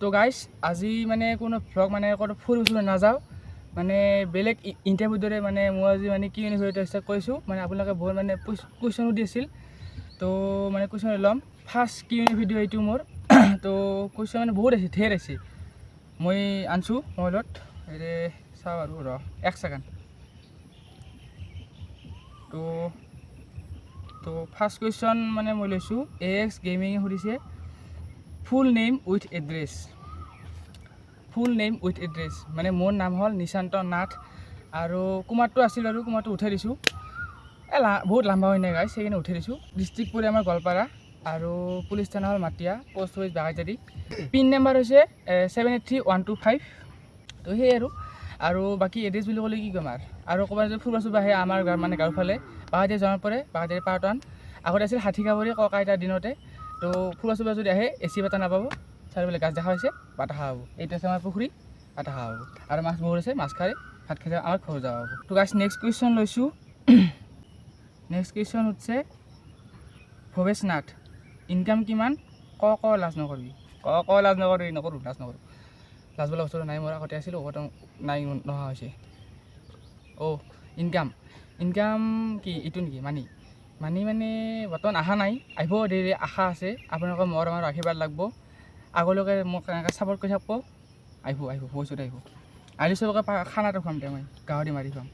তো গাইছ আজি মানে কোনো ভ্লগ মানে ক'তো ফুৰিব চুৰিব নাযাওঁ। মানে বেলেগ ইণ্টাৰভিউ দৰে মানে মই আজি মানে কি ইউনিভাৰ্চিটি ষ্টাৰ্ট কৰিছোঁ মানে আপোনালোকে বহুত মানে কুৱেশ্যনো দি আছিল তো মানে কুৱেশ্যন ল'ম। ফাৰ্ষ্ট কি ভিডিঅ' এইটো মোৰ। তো কুৱেশ্যন মানে বহুত আছে, ধেৰ আছে। মই আনছোঁ মোবাইলত এৰে চাওঁ আৰু ৰ, এক ছেকেণ্ড। তো তো ফাৰ্ষ্ট কুৱেশ্যন মানে মই লৈছোঁ। এ এক্স গেমিঙে সুধিছে। Full name with address full name with address মানে মোৰ নাম হ'ল নিশান্ত নাথ আৰু কুমাৰটো আছিল আৰু কুমাৰটো উঠাই দিছোঁ। এ, লা, বহুত লাম্বা হৈ নাই গাইছ সেইকাৰণে উঠাই দিছোঁ। ডিষ্ট্ৰিক্ট পৰি আমাৰ গোৱালপাৰা আৰু পুলিচ থানা হ'ল Matia post office Bagaijari pin number হৈছে seven eight three one two five তো সেয়ে আৰু। আৰু বাকী এড্ৰেছ বুলি ক'লে কি ক'ম আৰু? আৰু ক'ৰবাত যদি ফুৰিব চুৰিব আহে আমাৰ গাঁৱৰ মানে গাঁৱৰ ফালে বাগাইজাৰী জনাত পৰে বাগাইজাৰী পাৰ্টন আগতে আছিল হাতীগাবৰী ককা আইতাৰ দিনতে। তো ফুৰিব চুৰিব যদি আহে এ চি বাটা নাপাব। চাৰিওফালে গাছ দেখা হৈছে বাটা খাব এইটো আছে আমাৰ পুখুৰী বাটা খাব আৰু মাছ বহুত আছে, মাছ খাই ভাত খাই আমাৰ ঘৰ যাব তো গাছ নেক্সট কুৱেশ্যন লৈছোঁ। নেক্সট কুৱেশ্যন হৈছে ভৱেশ নাথ ইনকাম কিমান? ক ক, লাজ নকৰিবি। ক ক, লাজ নকৰিবি, নকৰোঁ, লাজ নকৰোঁ। লাজ বোলা বস্তুটো নাই মোৰ আগতে আছিলোঁ আগতে নাই নোহোৱা হৈছে। অ' ইনকাম ইনকাম কি এইটো নেকি, মানি? মানি মানে বৰ্তমান অহা নাই, আহিব দেৰি, আশা আছে। আপোনালোকৰ মোৰ আমাৰ আশীৰ্বাদ লাগব। আগলৈকে মোক এনেকৈ ছাপৰ্ট কৰি থাকিব। আহিব আহিব ভৱিষ্যতে আহিব। আজি চবকে খানাটো খুৱাম দে মই, গাহৰি মাৰি খুৱাম।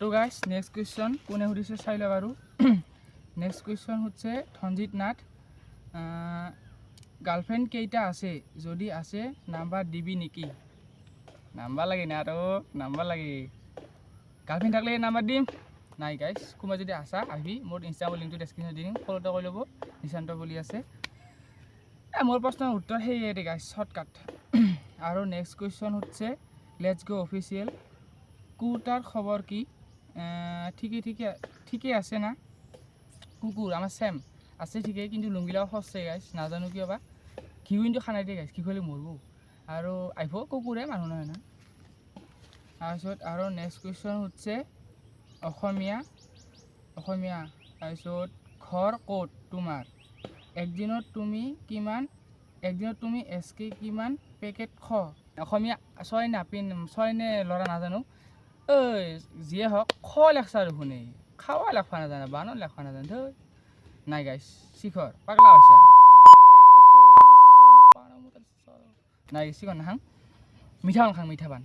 তো গাইছ নেক্সট কুৱেশ্যন কোনে সুধিছে চাই লওক আৰু। নেক্সট কুৱেশ্যন সুধিছে ধনজিত নাথ। গাৰ্লফ্ৰেণ্ড কেইটা আছে? যদি আছে নাম্বাৰ দিবি নেকি? নাম্বাৰ লাগে না আৰু নাম্বাৰ লাগে। গাৰ্লফ্ৰেণ্ড থাকিলে নাম্বাৰ দিম। নাই গাইছ কোনোবা যদি আছা আহিবি। মোৰ ইনষ্টাগ্ৰামৰ লিংকটো ডেছক্ৰিপশ্যনত দি দিম। ফ'ল'টো কৰি ল'ব। নিশান্ত বুলি আছে। মোৰ প্ৰশ্নৰ উত্তৰ সেয়ে দে গাইছ শ্বৰ্টকাট আৰু নেক্সট কুৱেশ্যন সুধিছে লেটছ গ' অফিচিয়েল কুৰ্তাৰ খবৰ কি? এহ, ঠিকে ঠিকে ঠিকে আছে না? কুকুৰ আমাৰ চেম আছে ঠিকেই কিন্তু লুংগিলাও সচছে গাইছ নাজানো কিয় বা। ঘিউ কিন্তু খানাই দিয়ে গাইছ ঘি খুৱালে মৰব। আৰু আহিব কুকুৰে মানুহ নহয় না। তাৰপিছত আৰু নেক্সট কুৱেশ্যন সুধিছে অসমীয়া অসমীয়া তাৰপিছত ঘৰ ক'ত তোমাৰ? একদিনত তুমি কিমান একদিনত তুমি এছ কে কিমান পেকেট খ? অসমীয়া ছয় নাপিন ছয় নে ল'ৰা নাজানো? ঐ যিয়ে হওক খ লেখছা দেখোন এই। খাৱা লেখবা নাজানে বানো লেখবা নাজানে ধৈ নাই গাইছ শিখৰ পাগলা হৈছা। নাই শিখৰ নাখাং। মিঠা পান খাং মিঠা পান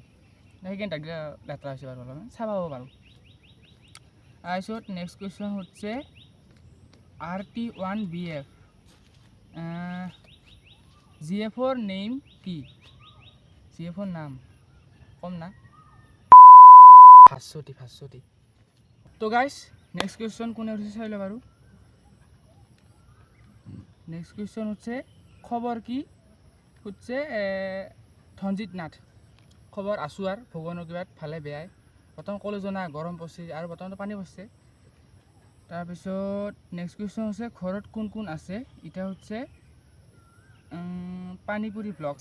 সেইকাৰণে তাক লেতেৰা হৈছে বাৰু অলপমান। চাব পাৰোঁ। তাৰপিছত নেক্সট কুৱেশ্যন সুধিছে R T one B F G এফৰ নেম কি? জি এফৰ নাম কম না? ভাস্বতী ভাস্বতী তো গাইছ নেক্সট কুৱেশ্যন কোনে সুধিছে চাই বাৰু নেক্সট কুৱেশ্যন হৈছে খবৰ কি? এ, ধনজিত নাথ। খবৰ আছোঁ আৰু ভগৱানৰ কিবাত ভালে বেয়াই বৰ্তমান কলেজ না গৰম পৰিছে আৰু বৰ্তমানতো পানী পৰিছে। তাৰপিছত নেক্সট কুৱেশ্যন হৈছে ঘৰত কোন কোন আছে? এতিয়া হৈছে পানীপুৰি ব্লগ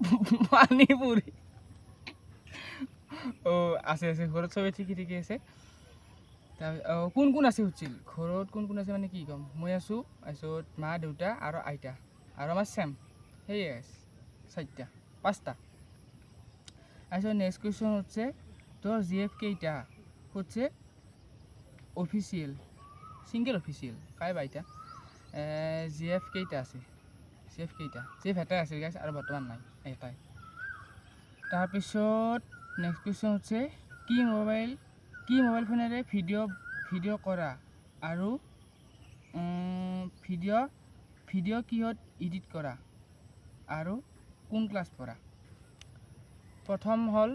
পানীপুৰি। অঁ আছে আছে ঘৰত চবেই ঠিকে ঠিকে আছে। তাৰ অঁ, কোন কোন আছে সুধিছিল ঘৰত কোন কোন আছে মানে কি ক'ম? মই আছোঁ তাৰপিছত মা দেউতা আৰু আইতা। আৰু আমাৰ চেম সেয়ে চাৰিটা পাঁচটা। তাৰপিছত নেক্সট কুৱেশ্যন সুধিছে তোৰ জি এফ কেইটা সুধিছে অফিচিয়েল ছিংগল অফিচিয়েল কাই বা এতিয়া জি এফ কেইটা আছে জি এফ কেইটা জি এটাই আছিল গাইছ আৰু বৰ্তমান নাই এটাই তাৰপিছত নেক্সট কুৱেশ্যন হৈছে কি মোবাইল কি মোবাইল ফোনেৰে ভিডিঅ' ভিডিঅ' কৰা আৰু ভিডিঅ' ভিডিঅ' কিহত এডিট কৰা আৰু কোন ক্লাছ পঢ়া? প্ৰথম হ'ল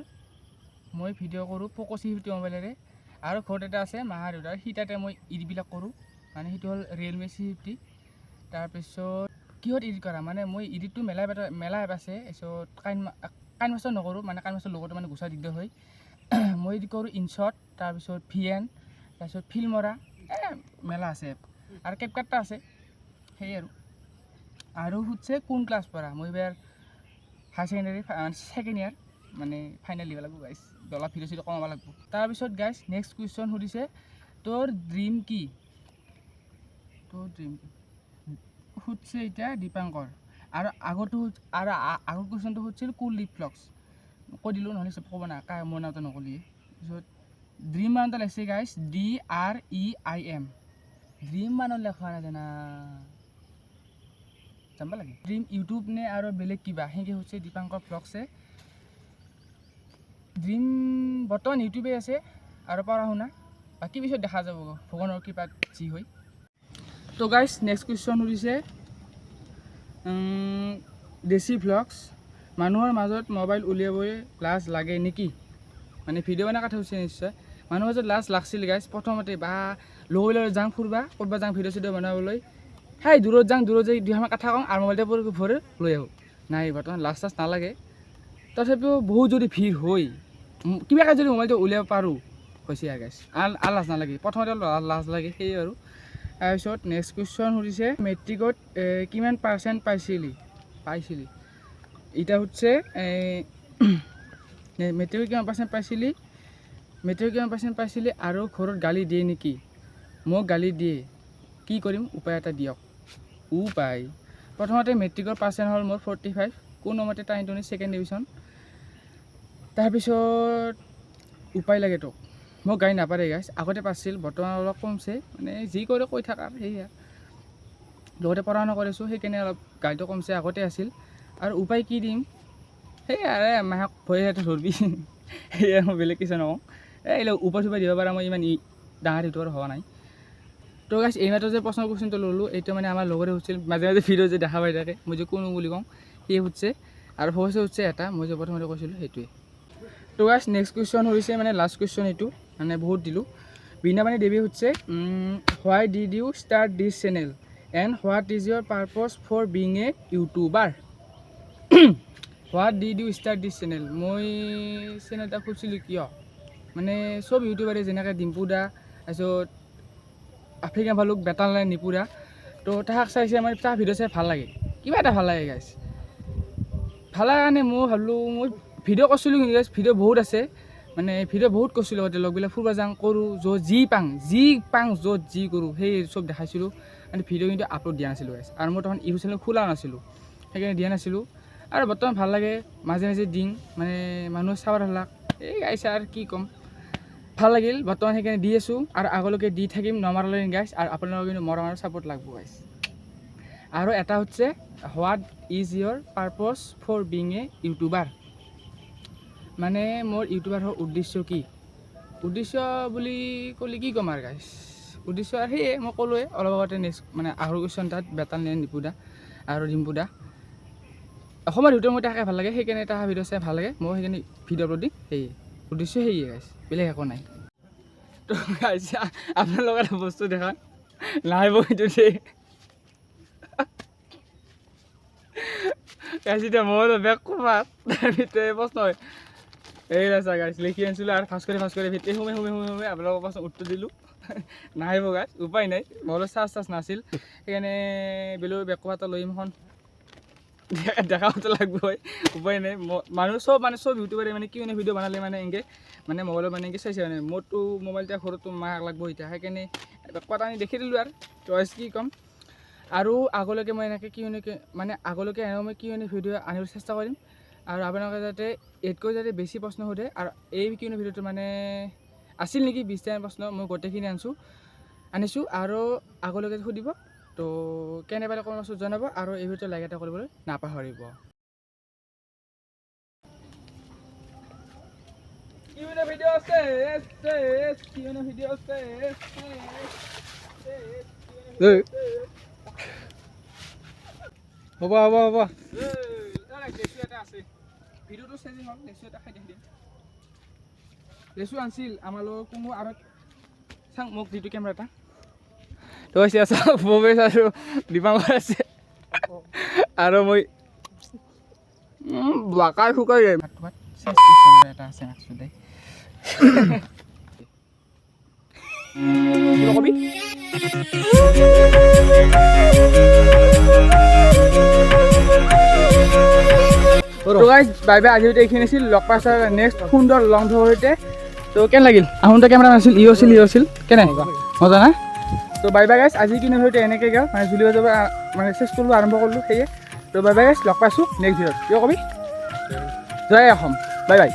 মই ভিডিঅ' কৰোঁ পক' চি ফিফটি মোবাইলেৰে। আৰু ঘৰত এটা আছে মাহা দেউতাৰ সি তাতে মই ইডিটবিলাক কৰোঁ। মানে সেইটো হ'ল ৰিয়েলমি চি ফিফটি তাৰপিছত কিহত এডিট কৰা? মানে মই এডিটটো মেলাই এটা মেলা এপ আছে। তাৰপিছত কাইন কাইন মাষ্টৰ নকৰোঁ মানে কাইন মাষ্টৰ লগতো মানে গুচাই দিগদাৰ হয়। মই এডিট কৰোঁ ইনশ্বট তাৰপিছত ভি এন তাৰপিছত ফিল্মৰা এ, মেলা আছে এপ আৰু কেপকাটটা আছে। সেয়ে আৰু। আৰু সুধিছে কোন ক্লাছ পঢ়া? মই এইবাৰ হায়াৰ ছেকেণ্ডেৰী ছেকেণ্ড ইয়াৰ মানে ফাইনেল দিব লাগিব গাইছ ডলা ভিডিঅ' চিডিঅ' কমাব লাগিব। তাৰপিছত গাইছ নেক্সট কুৱেশ্যন সুধিছে, তোৰ ড্ৰিম কি? তোৰ ড্ৰিম কি? সুধিছে এতিয়া দীপাংকৰ। আৰু আগতো আৰু আগৰ কুৱেশ্যনটো হৈছিল কুল ফ্লক্স কৈ দিলোঁ, নহ'লে চব ক'ব না কাৰ মোৰ নামটো নকলি তাৰপিছত ড্ৰিম বানানটা লাগিছে guys D R E I M dream বানান লেখা নাজানা জানিব লাগে। ড্ৰিম ইউটিউব নে আৰু বেলেগ কিবা? সেনেকৈ হৈছে দীপাংকৰ ব্লগছে ড্ৰিম বৰ্তমান ইউটিউবে আছে আৰু পঢ়া শুনা। বাকী পিছত দেখা যাব ভগৱানৰ কৃপাত যি হয়। তো গাইছ নেক্সট কুৱেশ্যন সুধিছে দেশী ভ্লগছ মানুহৰ মাজত মোবাইল উলিয়াবই লাজ লাগে নেকি? মানে ভিডিঅ' বনাই কথা হৈছে নিশ্চয়। মানুহৰ মাজত লাজ লাগছিল গাইছ প্ৰথমতে বা লগৰ লগত যাওঁ ফুৰবা ক'ৰবাত যাওঁ ভিডিঅ' চিডিঅ' বনাবলৈ। সেই দূৰত যাওঁ দূৰত যাই দুইখন কথা কওঁ আৰু মোবাইলতে ভৰি লৈ আহোঁ। নাই বৰ্তমান লাজ চাজ নালাগে। তথাপিও বহুত যদি ভিৰ হয় কিবাকৈ যদি মোবাইলটো উলিয়াব পাৰোঁ হৈছে আৰু গাইছ আল আল লাজ নালাগে। প্ৰথমতে লাজ- লাগে সেয়ে আৰু। তাৰপিছত নেক্সট কুৱেশ্যন সুধিছে, মেট্ৰিকত কিমান পাৰ্চেণ্ট পাইছিলি? পাইছিলি। এতিয়া সুধিছে মেট্ৰিকত কিমান পাৰ্চেণ্ট পাইছিলি? মেট্ৰিকত কিমান পাৰ্চেণ্ট পাইছিলি? আৰু ঘৰত গালি দিয়ে নেকি? মোক গালি দিয়ে। কি কৰিম? উপায় এটা দিয়ক। উপায়। প্ৰথমতে মেট্ৰিকৰ পাৰ্চেণ্ট হ'ল মোৰ ফৰ্টি ফাইভ কোনোমতে টাইম টুনি ছেকেণ্ড ডিভিজন তাৰপিছত উপায় লাগে তোক মোক গাড়ী নাপাৰে গাইছ আগতে পাইছিল, বৰ্তমান অলপ কমছে। মানে যি কৰে কৈ থাক আৰু সেয়া লগতে পঢ়া শুনা কৰিছোঁ, সেইকাৰণে অলপ গাড়ীটো কমছে, আগতে আছিল। আৰু উপায় কি দিম? সেয়াই আৰু মাহক ভৰিহাতে ধৰবি। সেয়াই মই বেলেগ কিছু নকওঁ। এই উপায় চুপায় দিব পৰা, মই ইমান ডাঙৰ ইউটিউবাৰ হোৱা নাই। তো গাইছ এইমাত্ৰ যে প্ৰশ্ন কুৱেশ্যনটো ল'লোঁ, এইটো মানে আমাৰ লগৰে সুধিছিল, মাজে মাজে ভিডিঅ' যে দেখা পাই থাকে, মই যে কোনো বুলি কওঁ সিয়ে সুধিছে। আৰু ভৱিষ্যত সুধিছে এটা, মই যে প্ৰথমতে কৈছিলোঁ সেইটোৱে। তো গাইছ নেক্সট কুৱেশ্যন হৈছে মানে লাষ্ট কুৱেশ্যন এইটো মানে বহুত দিলোঁ। বৃন্দাবানী দেৱী সুধিছে why did you start this channel and what is your purpose for being a YouTuber what did you start this channel মই চেনেল এটা খুলিছিলোঁ কিয়? মানে চব ইউটিউবাৰে যেনেকৈ ডিম্পু দা তাৰপিছত আফ্ৰিকা ভালুক বেতাল নাই নিপুৰা তো তাহাক চাইছে মানে তাৰ ভিডিঅ' চাই ভালো লাগে। কিবা এটা ভালো লাগে গাইছ ভালো কাৰণে মই ভাবিলোঁ, মই ভিডিঅ' কৰিছিলোঁ কিন্তু ভিডিঅ' বহুত আছে। মানে ভিডিঅ' বহুত কৰিছিলোঁ আগতে লগবিলাক ফুৰিব যাওঁ কৰোঁ, য'ত যি পাং যি পাং য'ত যি কৰোঁ, সেই চব দেখাইছিলোঁ। মানে ভিডিঅ' কিন্তু আপলোড দিয়া নাছিলোঁ গাইছ আৰু মই তখন ইউটিউব চেনেল খোলা নাছিলোঁ। সেইকাৰণে দিয়া নাছিলোঁ। আৰু বৰ্তমান ভালো লাগে, মাজে মাজে দিং মানে মানুহে চাব লাগ এই গাইছে আৰু কি ক'ম? ভালো লাগিল, বৰ্তমান সেইকাৰণে দি আছোঁ। আৰু আগলৈকে দি থাকিম, নমাৰলৈ গাইছ আৰু আপোনালোকে কিন্তু মৰম আৰু ছাপোৰ্ট লাগব গাইছ আৰু এটা হৈছে what is your purpose for being a YouTuber মানে মোৰ ইউটিউবাৰ হোৱাৰ উদ্দেশ্য কি? উদ্দেশ্য বুলি ক'লে কি ক'ম আৰু গাইছ উদ্দেশ্য আৰু সেয়ে মই ক'লোৱে, অলপ আগতে নেক্সট মানে আহৰ কুৱেশ্যন তাত, বেতাল নে নিপুদা, আৰু ডিম্পুদা অসমৰ ভিতৰত মই তাকে ভালো লাগে, সেইকাৰণে এটা ভিডিঅ' চাই ভালো লাগে। মই সেইকাৰণে ভিডিঅ' আপলোড সেয়ে। উদ্দেশ্য সেয়ে গাইছ বেলেগ একো নাই। তো গাইছ আপোনালোকৰ এটা বস্তু দেখা। নাই বহিটো দেই। গাইছ এতিয়া মই বেগ ক'ৰবাত তাৰ ভিতৰে প্ৰশ্ন হয় এই ৰাস্তা গাইছ লিখি আনিছিলোঁ আৰু ফাৰ্ষ্ট কৰি ফাৰ্ষ্ট কৰি ভিতৰি সোমাই সোমাই সোমাই সোমাই আপোনালোকৰ প্ৰশ্ন উত্তৰ দিলোঁ। নাহিব গাইছ উপায় নাই। মই চাৰ্জ চাৰ্জ নাছিল। সেইকাৰণে বেলেগ বেগ ক'ৰবাত লৈ এখন দেখাবতো লাগব উপায় নাই। মানুহ চব মানে চব ইউটিউবাৰে মানে কি মানে ভিডিঅ' বনালে মানে এনেকৈ মানে মোবাইলত মানে এনেকৈ চাইছে মানে। মোৰতো মোবাইল এতিয়া ঘৰতো মাক লাগব এতিয়া। সেইকাৰণে বেকপাত আনি দেখি দিলোঁ আৰু। চইচ কি ক'ম? আৰু আগলৈকে মই এনেকৈ কি এনেকৈ মানে আগলৈকে এনেকৈ কি এনে ভিডিঅ' আনিবলৈ চেষ্টা কৰিম? আৰু আপোনালোকে যাতে এইতকৈ যাতে বেছি প্ৰশ্ন সোধে আৰু এই কিনো ভিডিঅ'টো মানে আছিল নেকি বিছটামান প্ৰশ্ন মই গোটেইখিনি আনিছোঁ আনিছোঁ আৰু আগলৈকে সুধিব তো কেনে পালে কমেণ্ট বক্সত জনাব আৰু এই ভিডিঅ'টো লাইক এটা কৰিবলৈ নাপাহৰিব হ'ব হ'ব হ'ব ভিডিঅ'টো চেঞ্জিং হ'ল লেচু এটা খাই দেখি দিম। লেচু আনিছিল আমাৰ লগত কোনো আৰু চাং মোক যিটো কেমেৰা এটা। তো হৈছে চাওক ভৱেশ আৰু দীপাংকৰ আছে। আৰু মই বাকাৰ শুকাই যায়। ভাত খোৱাত এটা আছে কিবা কবি? তো গাইজ বাই বাই আজি এইখিনি আছিল। লগ পাইছা নেক্সট সুন্দৰ লং সৈতে। তো কেন লাগিল? আহোঁতে কেমেৰা নাছিল ই আছিল ইও আছিল কেনে? মজা। না? তো বাই বাই গাইজ আজি কিনে সৈতে এনেকৈ গাওঁ মানে জুলি বজাব মানে চেষ্ট কৰিলোঁ আৰম্ভ কৰিলোঁ সেয়ে। তো তো বাই বাই গাইজ লগ পাইছোঁ নেক্সট ভিডিঅ'ত কিয় কবি? জয় অসম। Bye bye